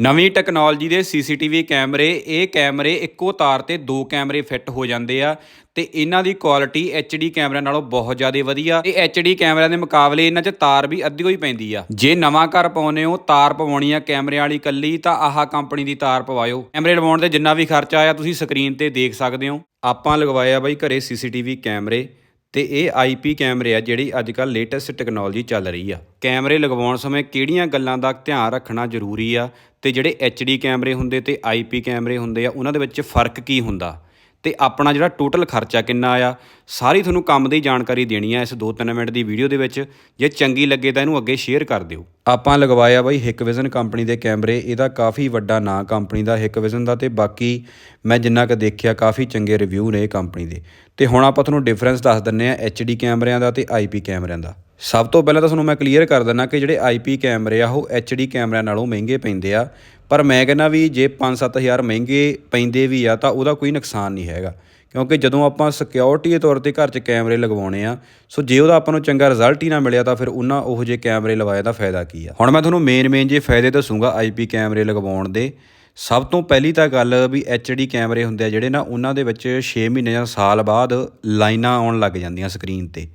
ਨਵੀਂ ਟੈਕਨੋਲੋਜੀ ਦੇ ਸੀਸੀਟੀਵੀ ਕੈਮਰੇ, ਇਹ ਕੈਮਰੇ ਇੱਕੋ ਤਾਰ ਤੇ ਦੋ ਕੈਮਰੇ ਫਿੱਟ ਹੋ ਜਾਂਦੇ ਆ ਤੇ ਇਹਨਾਂ ਦੀ ਕੁਆਲਿਟੀ HD ਕੈਮਰਿਆਂ ਨਾਲੋਂ ਬਹੁਤ ਜ਼ਿਆਦਾ ਵਧੀਆ। ਇਹ HD ਕੈਮਰਿਆਂ ਦੇ ਮੁਕਾਬਲੇ ਇਹਨਾਂ 'ਚ ਤਾਰ ਵੀ ਅੱਧੀ ਹੋਈ ਪੈਂਦੀ ਆ। ਜੇ ਨਵਾਂ ਘਰ ਪਾਉਨੇ ਹੋ, ਤਾਰ ਪਵਾਉਣੀ ਆ ਕੈਮਰੇ ਵਾਲੀ ਕੱਲੀ ਤਾਂ ਆਹ ਕੰਪਨੀ ਦੀ ਤਾਰ ਪਵਾਇਓ। ਕੈਮਰੇ ਲਵਾਉਣ ਤੇ ਜਿੰਨਾ ਵੀ ਖਰਚਾ ਆਇਆ, ਤੁਸੀਂ ਸਕਰੀਨ ਤੇ ਦੇਖ ਸਕਦੇ ਹੋ। ਆਪਾਂ ਲਗਵਾਇਆ ਬਾਈ ਘਰੇ ਸੀਸੀਟੀਵੀ ਕੈਮਰੇ। ਤੇ ਇਹ ਆਈਪੀ ਕੈਮਰੇ ਆ ਜਿਹੜੀ ਅੱਜ ਕੱਲ ਲੇਟੈਸਟ ਟੈਕਨੋਲੋਜੀ ਚੱਲ ਰਹੀ ਆ। ਕੈਮਰੇ ਲਗਵਾਉਣ ਸਮੇਂ ਕਿਹੜੀਆਂ ਗੱਲਾਂ ਦਾ ਧਿਆਨ ਰੱਖਣਾ ਜ਼ਰੂਰੀ ਆ ਤੇ ਜਿਹੜੇ HD ਕੈਮਰੇ ਹੁੰਦੇ ਤੇ ਆਈਪੀ ਕੈਮਰੇ ਹੁੰਦੇ ਆ, ਉਹਨਾਂ ਦੇ ਵਿੱਚ ਫ਼ਰਕ ਕੀ ਹੁੰਦਾ? ਤੇ ਆਪਣਾ ਜਿਹੜਾ ਟੋਟਲ ਖਰਚਾ ਕਿੰਨਾ ਆ, ਸਾਰੀ ਤੁਹਾਨੂੰ ਕੰਮ ਦੀ ਜਾਣਕਾਰੀ ਦੇਣੀ ਆ ਇਸ 2-3 ਮਿੰਟ ਦੀ ਵੀਡੀਓ ਦੇ ਵਿੱਚ। ਜੇ ਚੰਗੀ ਲੱਗੇ ਤਾਂ ਇਹਨੂੰ ਅੱਗੇ ਸ਼ੇਅਰ ਕਰ ਦਿਓ। ਆਪਾਂ ਲਗਵਾਇਆ ਬਾਈ ਹਿਕਵਿਜ਼ਨ ਕੰਪਨੀ ਦੇ ਕੈਮਰੇ, ਇਹਦਾ ਕਾਫੀ ਵੱਡਾ ਨਾਂ ਕੰਪਨੀ ਦਾ ਹਿਕਵਿਜ਼ਨ ਦਾ ਤੇ ਬਾਕੀ ਮੈਂ ਜਿੰਨਾ ਕੁ ਦੇਖਿਆ ਕਾਫੀ ਚੰਗੇ ਰਿਵਿਊ ਨੇ ਕੰਪਨੀ ਦੇ। ਤੇ ਹੁਣ ਆਪਾਂ ਤੁਹਾਨੂੰ ਡਿਫਰੈਂਸ ਦੱਸ ਦਿੰਨੇ ਆ HD ਕੈਮਰਿਆਂ ਦਾ ਤੇ IP ਕੈਮਰਿਆਂ ਦਾ। ਸਭ ਤੋਂ ਪਹਿਲਾਂ ਤਾਂ ਤੁਹਾਨੂੰ ਮੈਂ ਕਲੀਅਰ ਕਰ ਦਿੰਨਾ ਕਿ ਜਿਹੜੇ IP ਕੈਮਰੇ ਆ, ਉਹ HD ਕੈਮਰਿਆਂ ਨਾਲੋਂ ਮਹਿੰਗੇ ਪੈਂਦੇ ਆ। ਪਰ ਮੈਂ ਕਹਿੰਦਾ ਵੀ ਜੇ 5-7000 ਮਹਿੰਗੇ ਪੈਂਦੇ ਵੀ ਆ, ਤਾਂ ਉਹਦਾ ਕੋਈ ਨੁਕਸਾਨ ਨਹੀਂ ਹੈਗਾ। ਕਿਉਂਕਿ ਜਦੋਂ ਆਪਾਂ ਸਿਕਿਉਰਿਟੀ ਦੇ ਤੌਰ ਤੇ ਘਰ 'ਚ ਕੈਮਰੇ ਲਗਵਾਉਣੇ ਆ, ਸੋ ਜੇ ਉਹਦਾ ਆਪਾਂ ਨੂੰ ਚੰਗਾ ਰਿਜ਼ਲਟ ਹੀ ਨਾ ਮਿਲਿਆ, ਤਾਂ ਫਿਰ ਉਹਨਾਂ ਉਹੋ ਜਿਹੇ ਕੈਮਰੇ ਲਵਾਏ ਦਾ ਫਾਇਦਾ ਕੀ ਆ? ਹੁਣ ਮੈਂ ਤੁਹਾਨੂੰ ਮੇਨ ਮੇਨ ਜੇ ਫਾਇਦੇ ਦੱਸੂਗਾ IP ਕੈਮਰੇ ਲਗਵਾਉਣ ਦੇ, ਸਭ ਤੋਂ ਪਹਿਲੀ ਤਾਂ ਗੱਲ ਵੀ HD ਕੈਮਰੇ ਹੁੰਦੇ ਆ ਜਿਹੜੇ ਨਾ, ਉਹਨਾਂ ਦੇ ਵਿੱਚ 6 ਮਹੀਨੇ ਜਾਂ ਸਾਲ ਬਾਅਦ ਲਾਈਨਾਂ ਆਉਣ ਲੱਗ ਜਾਂਦੀਆਂ ਸਕਰੀਨ ਤੇ।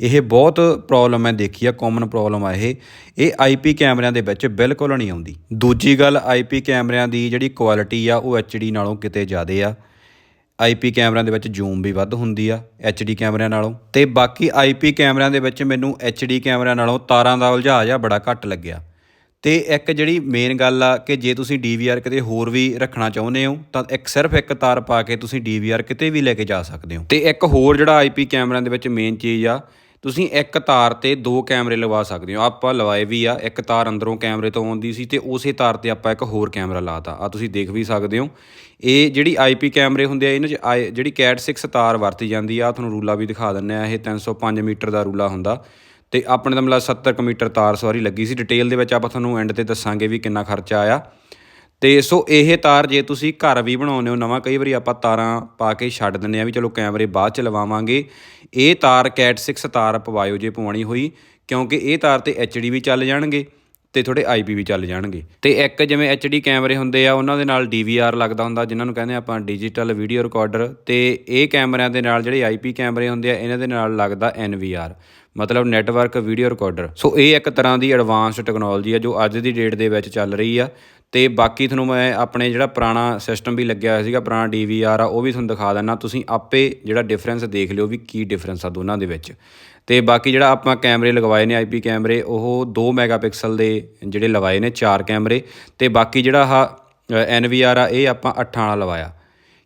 ਇਹ ਬਹੁਤ ਪ੍ਰੋਬਲਮ ਮੈਂ ਦੇਖੀ ਆ ਕਾਮਨ ਪ੍ਰੋਬਲਮ ਆ ਇਹ। ਇਹ ਆਈਪੀ ਕੈਮਰਿਆਂ ਦੇ ਵਿੱਚ ਬਿਲਕੁਲ ਨਹੀਂ ਆਉਂਦੀ। ਦੂਜੀ ਗੱਲ ਆਈਪੀ ਕੈਮਰਿਆਂ ਦੀ ਜਿਹੜੀ ਕੁਆਲਿਟੀ ਆ, ਉਹ ਐਚਡੀ ਨਾਲੋਂ ਕਿਤੇ ਜ਼ਿਆਦੇ ਆ। ਆਈਪੀ ਕੈਮਰਿਆਂ ਦੇ ਵਿੱਚ ਜ਼ੂਮ ਵੀ ਵੱਧ ਹੁੰਦੀ ਆ ਐਚਡੀ ਕੈਮਰਿਆਂ ਨਾਲੋਂ। ਤੇ ਬਾਕੀ ਆਈਪੀ ਕੈਮਰਿਆਂ ਦੇ ਵਿੱਚ ਮੈਨੂੰ ਐਚਡੀ ਕੈਮਰਿਆਂ ਨਾਲੋਂ ਤਾਰਾਂ ਦਾ ਉਲਝਾ ਜਿਹਾ ਬੜਾ ਘੱਟ ਲੱਗਿਆ। ਤੇ ਇੱਕ ਜਿਹੜੀ ਮੇਨ ਗੱਲ ਆ ਕਿ ਜੇ ਤੁਸੀਂ DVR ਕਿਤੇ ਹੋਰ ਵੀ ਰੱਖਣਾ ਚਾਹੁੰਦੇ ਹੋ, ਤਾਂ ਇੱਕ ਸਿਰਫ ਇੱਕ ਤਾਰ ਪਾ ਕੇ ਤੁਸੀਂ DVR ਕਿਤੇ ਵੀ ਲੈ ਕੇ ਜਾ ਸਕਦੇ ਹੋ। ਤੇ ਇੱਕ ਹੋਰ ਜਿਹੜਾ IP ਕੈਮਰਿਆਂ ਦੇ ਵਿੱਚ ਮੇਨ ਚੀਜ਼ ਆ ਤੁਸੀਂ ਇੱਕ ਤਾਰ ਤੇ ਦੋ ਕੈਮਰੇ ਲਵਾ ਸਕਦੇ ਹੋ। ਆਪਾਂ ਲਵਾਏ ਵੀ ਆ, ਇੱਕ ਤਾਰ ਅੰਦਰੋਂ ਕੈਮਰੇ ਤੋਂ ਆਉਂਦੀ ਸੀ ਤੇ ਉਸੇ ਤਾਰ ਤੇ ਆਪਾਂ ਇੱਕ ਹੋਰ ਕੈਮਰਾ ਲਾਤਾ ਆ ਤੁਸੀਂ ਦੇਖ ਵੀ ਸਕਦੇ ਹੋ। ਇਹ ਜਿਹੜੀ IP ਕੈਮਰੇ ਹੁੰਦੇ ਆ, ਇਹਨਾਂ 'ਚ ਆਈ- ਜਿਹੜੀ ਕੈਟ 6 ਤਾਰ ਵਰਤੀ ਜਾਂਦੀ ਆ, ਆਹ ਤੁਹਾਨੂੰ ਰੂਲਾ ਵੀ ਦਿਖਾ ਦਿੰਨੇ ਆ, ਇਹ 305 ਮੀਟਰ ਦਾ ਰੂਲਾ ਹੁੰਦਾ। ਤੇ ਆਪਣੇ ਤਾਂ ਮਤਲਬ 70 ਕੁ ਮੀਟਰ ਤਾਰ ਸਵਾਰੀ ਲੱਗੀ ਸੀ। ਡਿਟੇਲ ਦੇ ਵਿੱਚ ਆਪਾਂ ਤੁਹਾਨੂੰ ਐਂਡ ਤੇ ਦੱਸਾਂਗੇ ਵੀ ਕਿੰਨਾ ਖਰਚਾ ਆਇਆ। ਤੇ ਸੋ ਇਹ ਤਾਰ ਜੇ ਤੁਸੀਂ ਘਰ ਵੀ ਬਣਾਉਂਦੇ ਹੋ, ਨਵਾਂ ਕਈ ਵਾਰੀ ਆਪਾਂ ਤਾਰਾਂ ਪਾ ਕੇ ਛੱਡ ਦਿੰਦੇ ਆ ਵੀ ਚਲੋ ਕੈਮਰੇ ਬਾਅਦ ਚ ਲਵਾਵਾਂਗੇ। ਇਹ ਤਾਰ ਕੈਟ 6 ਤਾਰ ਪਵਾਇਓ ਜੇ ਪਵਾਉਣੀ ਹੋਈ, ਕਿਉਂਕਿ ਇਹ ਤਾਰ ਤੇ HD ਵੀ ਚੱਲ ਜਾਣਗੇ ਤੇ ਥੋੜੇ IP ਵੀ ਚੱਲ ਜਾਣਗੇ। ਤੇ ਇੱਕ ਜਿਵੇਂ HD ਕੈਮਰੇ ਹੁੰਦੇ ਆ, ਉਹਨਾਂ ਦੇ ਨਾਲ DVR ਲੱਗਦਾ ਹੁੰਦਾ, ਜਿਨ੍ਹਾਂ ਨੂੰ ਕਹਿੰਦੇ ਆਪਾਂ ਡਿਜੀਟਲ ਵੀਡੀਓ ਰਿਕਾਰਡਰ। ਤੇ ਇਹ ਕੈਮਰਿਆਂ ਦੇ ਨਾਲ ਜਿਹੜੇ IP ਕੈਮਰੇ ਹੁੰਦੇ ਆ, ਇਹਨਾਂ ਦੇ ਨਾਲ ਲੱਗਦਾ NVR ਮਤਲਬ ਨੈਟਵਰਕ ਵੀਡੀਓ ਰਿਕਾਰਡਰ। ਸੋ ਇਹ ਇੱਕ ਤਰ੍ਹਾਂ ਦੀ ਐਡਵਾਂਸ ਟੈਕਨੋਲੋਜੀ ਆ, ਜੋ ਅੱਜ ਦੀ ਡੇਟ ਦੇ ਵਿੱਚ ਚੱਲ ਰਹੀ ਆ। ਅਤੇ ਬਾਕੀ ਤੁਹਾਨੂੰ ਮੈਂ ਆਪਣੇ ਜਿਹੜਾ ਪੁਰਾਣਾ ਸਿਸਟਮ ਵੀ ਲੱਗਿਆ ਹੋਇਆ ਸੀਗਾ, ਪੁਰਾਣਾ ਡੀ ਵੀ ਆਰ ਆ, ਉਹ ਵੀ ਤੁਹਾਨੂੰ ਦਿਖਾ ਦਿੰਦਾ। ਤੁਸੀਂ ਆਪੇ ਜਿਹੜਾ ਡਿਫਰੈਂਸ ਦੇਖ ਲਿਓ ਵੀ ਕੀ ਡਿਫਰੈਂਸ ਆ ਦੋਨਾਂ ਦੇ ਵਿੱਚ। ਤੇ ਬਾਕੀ ਜਿਹੜਾ ਆਪਾਂ ਕੈਮਰੇ ਲਗਵਾਏ ਨੇ IP ਕੈਮਰੇ, ਉਹ 2 ਮੈਗਾਪਿਕਸਲ ਦੇ ਜਿਹੜੇ ਲਵਾਏ ਨੇ, ਚਾਰ ਕੈਮਰੇ। ਤੇ ਬਾਕੀ ਜਿਹੜਾ ਆਹ NVR ਆ, ਇਹ ਆਪਾਂ 8 ਵਾਲਾ ਲਵਾਇਆ।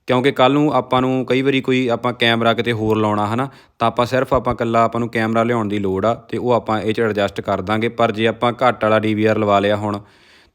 ਕਿਉਂਕਿ ਕੱਲ ਨੂੰ ਆਪਾਂ ਨੂੰ ਕਈ ਵਾਰੀ ਕੋਈ ਆਪਾਂ ਕੈਮਰਾ ਕਿਤੇ ਹੋਰ ਲਾਉਣਾ, ਹਨਾ, ਤਾਂ ਆਪਾਂ ਸਿਰਫ ਆਪਾਂ ਕੱਲਾ ਆਪਾਂ ਨੂੰ ਕੈਮਰਾ ਲਿਆਉਣ ਦੀ ਲੋੜ ਆ, ਤੇ ਉਹ ਆਪਾਂ ਇਹ ਚ ਐਡਜਸਟ ਕਰ ਦਾਂਗੇ। ਪਰ ਜੇ ਆਪਾਂ ਘੱਟ ਵਾਲਾ DVR ਲਵਾ ਲਿਆ ਹੁਣ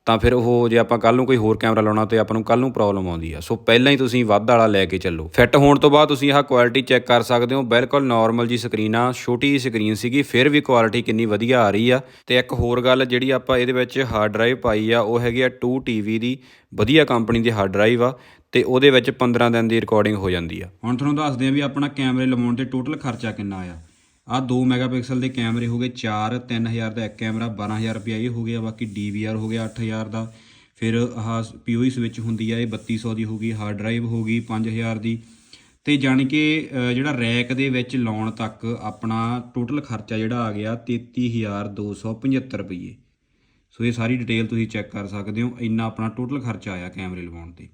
ਤਾਂ ਫਿਰ ਉਹ ਜੇ ਆਪਾਂ ਕੱਲ ਨੂੰ ਕੋਈ ਹੋਰ ਕੈਮਰਾ ਲਾਉਣਾ ਤੇ ਆਪਾਂ ਨੂੰ ਕੱਲ ਨੂੰ ਪ੍ਰੋਬਲਮ ਆਉਂਦੀ ਆ। ਸੋ ਪਹਿਲਾਂ ਹੀ ਤੁਸੀਂ ਵੱਧ ਵਾਲਾ ਲੈ ਕੇ ਚੱਲੋ। ਫਿੱਟ ਹੋਣ ਤੋਂ ਬਾਅਦ ਤੁਸੀਂ ਆਹ ਕੁਆਲਿਟੀ ਚੈੱਕ ਕਰ ਸਕਦੇ ਹੋ। ਬਿਲਕੁਲ ਨਾਰਮਲ ਜੀ ਸਕਰੀਨ ਆ, ਛੋਟੀ ਜੀ ਸਕਰੀਨ ਸੀਗੀ, ਫਿਰ ਵੀ ਕੁਆਲਿਟੀ ਕਿੰਨੀ ਵਧੀਆ ਆ ਰਹੀ ਆ। ਤੇ ਇੱਕ ਹੋਰ ਗੱਲ ਜਿਹੜੀ ਆਪਾਂ ਇਹਦੇ ਵਿੱਚ ਹਾਰਡ ਡਰਾਈਵ ਪਾਈ ਆ, ਉਹ ਹੈਗੀ ਆ 2 TB ਦੀ, ਵਧੀਆ ਕੰਪਨੀ ਦੀ ਹਾਰਡ ਡਰਾਈਵ ਆ, ਤੇ ਉਹਦੇ ਵਿੱਚ 15 ਦਿਨ ਦੀ ਰਿਕਾਰਡਿੰਗ ਹੋ ਜਾਂਦੀ ਆ। ਹੁਣ ਤੁਹਾਨੂੰ ਦੱਸਦੇ ਆ ਵੀ ਆਪਣਾ ਕੈਮਰੇ ਲਵਾਉਣ ਤੇ ਟੋਟਲ ਖਰਚਾ ਕਿੰਨਾ ਆਇਆ ਆ 2 ਮੈਗਾਪਿਕਸਲ ਦੇ ਕੈਮਰੇ ਹੋ ਗਏ 4 3000 ਦਾ ਇੱਕ ਕੈਮਰਾ 12000 ਰੁਪਇਆ ਇਹ ਹੋ ਗਿਆ, ਬਾਕੀ DVR ਹੋ ਗਿਆ 8000 ਦਾ। ਫਿਰ ਆਹ POE ਸਵਿਚ ਹੁੰਦੀ ਆ, ਇਹ 3200 ਦੀ ਹੋ ਗਈ, ਹਾਰਡ ਡਰਾਈਵ ਹੋ ਗਈ 5000 ਦੀ। ਤੇ ਜਾਣੀ ਕਿ ਜਿਹੜਾ ਰੈਕ ਦੇ ਵਿੱਚ ਲਾਉਣ ਤੱਕ ਆਪਣਾ ਟੋਟਲ ਖਰਚਾ ਜਿਹੜਾ ਆ ਗਿਆ 33275 ਰੁਪਏ ਸੋ ਇਹ ਸਾਰੀ ਡਿਟੇਲ ਤੁਸੀਂ ਚੈੱਕ ਕਰ ਸਕਦੇ ਹੋ, ਇੰਨਾ ਆਪਣਾ ਟੋਟਲ ਖਰਚਾ ਆਇਆ ਕੈਮਰੇ ਲਵਾਉਣ ਤੇ।